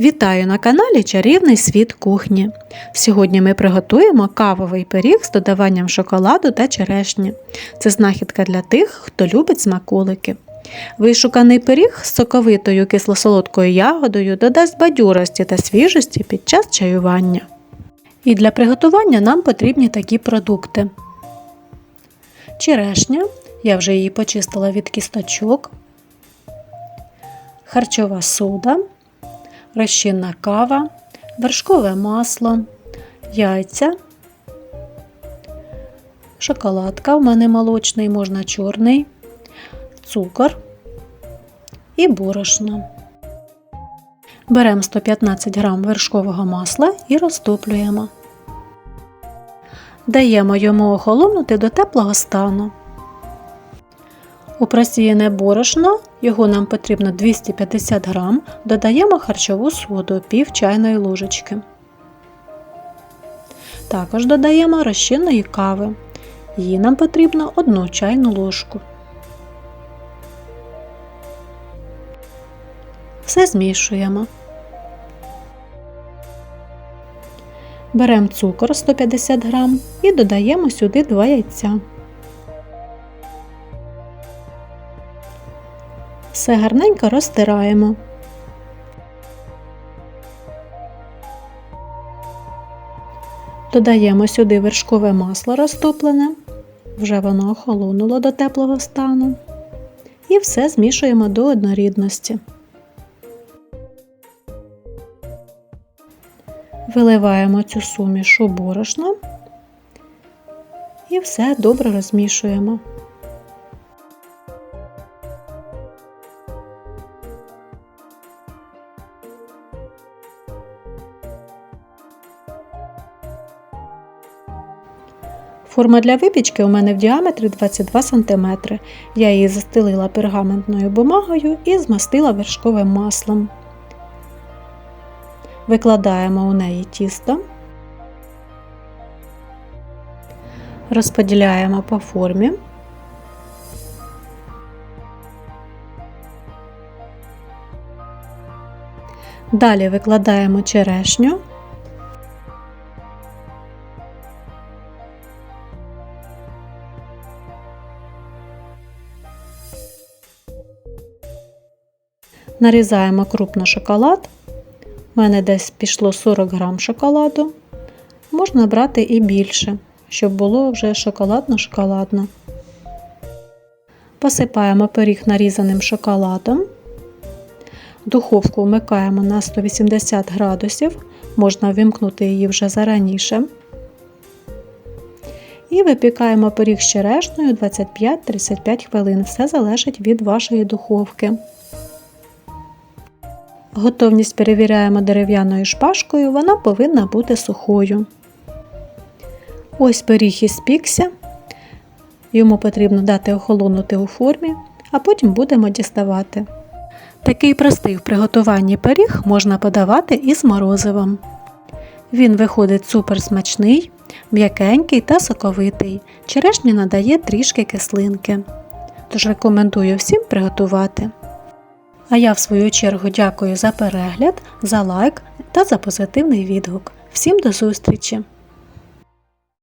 Вітаю на каналі Чарівний світ кухні. Сьогодні ми приготуємо кавовий пиріг з додаванням шоколаду та черешні. Це знахідка для тих, хто любить смаколики. Вишуканий пиріг з соковитою кисло-солодкою ягодою додасть бадьорості та свіжості під час чаювання. І для приготування нам потрібні такі продукти: черешня, я вже її почистила від кісточок, харчова сода розчинна кава, вершкове масло, яйця, шоколадка, у мене молочний, можна чорний, цукор і борошно. Беремо 115 г вершкового масла і розтоплюємо. Даємо йому охолонути до теплого стану. У просіяне борошно, його нам потрібно 250 г, додаємо харчову соду пів чайної ложечки. Також додаємо розчинної кави. Її нам потрібно 1 чайну ложку. Все змішуємо. Беремо цукор 150 г і додаємо сюди 2 яйця. Все гарненько розтираємо. Додаємо сюди вершкове масло розтоплене, вже воно охолонуло до теплого стану. І все змішуємо до однорідності. Виливаємо цю суміш у борошно і все добре розмішуємо. Форма для випічки у мене в діаметрі 22 см. Я її застелила пергаментною бумагою і змастила вершковим маслом. Викладаємо у неї тісто, розподіляємо по формі. Далі викладаємо черешню. Нарізаємо крупно шоколад. У мене десь пішло 40 грам шоколаду. Можна брати і більше, щоб було вже шоколадно-шоколадно. Посипаємо пиріг нарізаним шоколадом. Духовку вмикаємо на 180 градусів, можна вимкнути її вже зараніше. І випікаємо пиріг з черешнею 25-35 хвилин. Все залежить від вашої духовки. Готовність перевіряємо дерев'яною шпажкою, вона повинна бути сухою. Ось пиріг і спікся. Йому потрібно дати охолонути у формі, а потім будемо діставати. Такий простий в приготуванні пиріг можна подавати із морозивом. Він виходить супер смачний, м'якенький та соковитий. Черешня надає трішки кислинки. Тож рекомендую всім приготувати. А я в свою чергу дякую за перегляд, за лайк та за позитивний відгук. Всім до зустрічі!